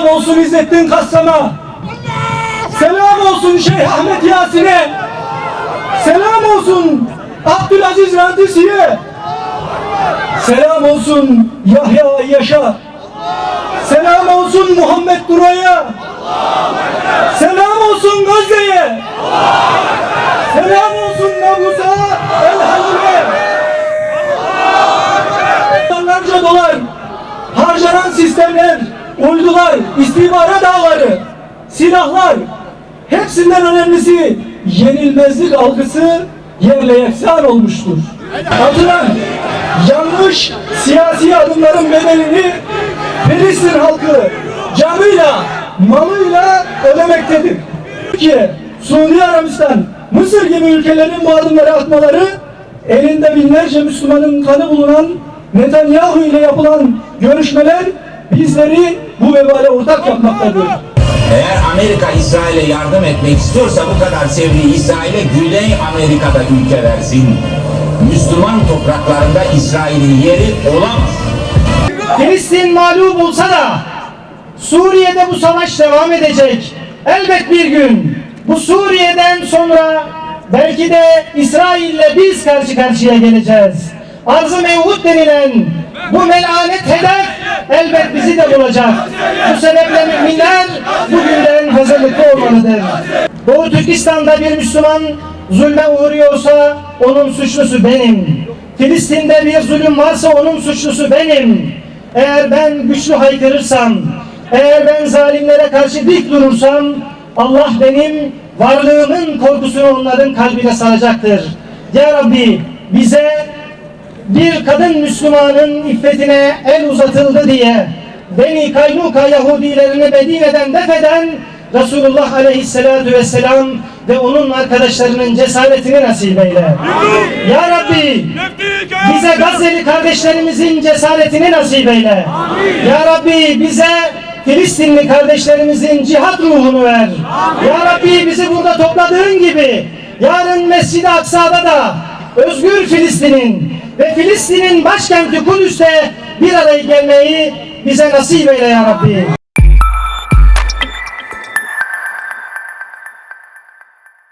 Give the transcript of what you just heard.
olsun İzzettin Kassam'a. Selam olsun Şeyh Ahmet Yasin'e. Selam olsun Abdülaziz Rantisi'ye. Selam olsun Yahya Yaşa. Selam olsun Muhammed Dura'ya. Selam olsun Gazze'ye. Selam olsun Nablus'a El Halil'e. Milyarlarca dolar harcanan sistemler, uydular, istihbarat ağları, silahlar hepsinden önemlisi yenilmezlik algısı yerle yeksan olmuştur. Atılan yanlış siyasi adımların bedelini Filistin halkı canıyla, malıyla ödemektedir. Türkiye, Suudi Arabistan, Mısır gibi ülkelerin bu adımları atmaları elinde binlerce Müslümanın kanı bulunan Netanyahu ile yapılan görüşmeler bizleri bu vebale ortak yapmaktadır. Eğer Amerika İsrail'e yardım etmek istiyorsa bu kadar sevdiği İsrail'e Güney Amerika'da ülke versin. Müslüman topraklarında İsrail'in yeri olamaz. Filistin mağlup olsa da Suriye'de bu savaş devam edecek. Elbet bir gün bu Suriye'den sonra belki de İsrail'le biz karşı karşıya geleceğiz. Arz-ı mevhut denilen bu melanet hedef bulacak. Bu sebeple müminler bugünden hazırlıklı olmalıdır. Doğu Türkistan'da bir Müslüman zulme uğruyorsa onun suçlusu benim. Filistin'de bir zulüm varsa onun suçlusu benim. Eğer ben güçlü haykırırsam, eğer ben zalimlere karşı dik durursam, Allah benim varlığımın korkusunu onların kalbine saracaktır. Ya Rabbi bize bir kadın Müslümanın iffetine el uzatıldı diye Beni Kaynuka Yahudilerini Medine'den def eden Resulullah Aleyhisselatü Vesselam ve onun arkadaşlarının cesaretini nasip eyle. Ya Rabbi bize Gazze'li kardeşlerimizin cesaretini nasip eyle. Ya Rabbi bize Filistinli kardeşlerimizin cihat ruhunu ver. Ya Rabbi bizi burada topladığın gibi yarın Mescid-i Aksa'da da özgür Filistin'in ve Filistin'in başkenti Kudüs'te bir araya gelmeyi bize nasip eyle ya Rabbi.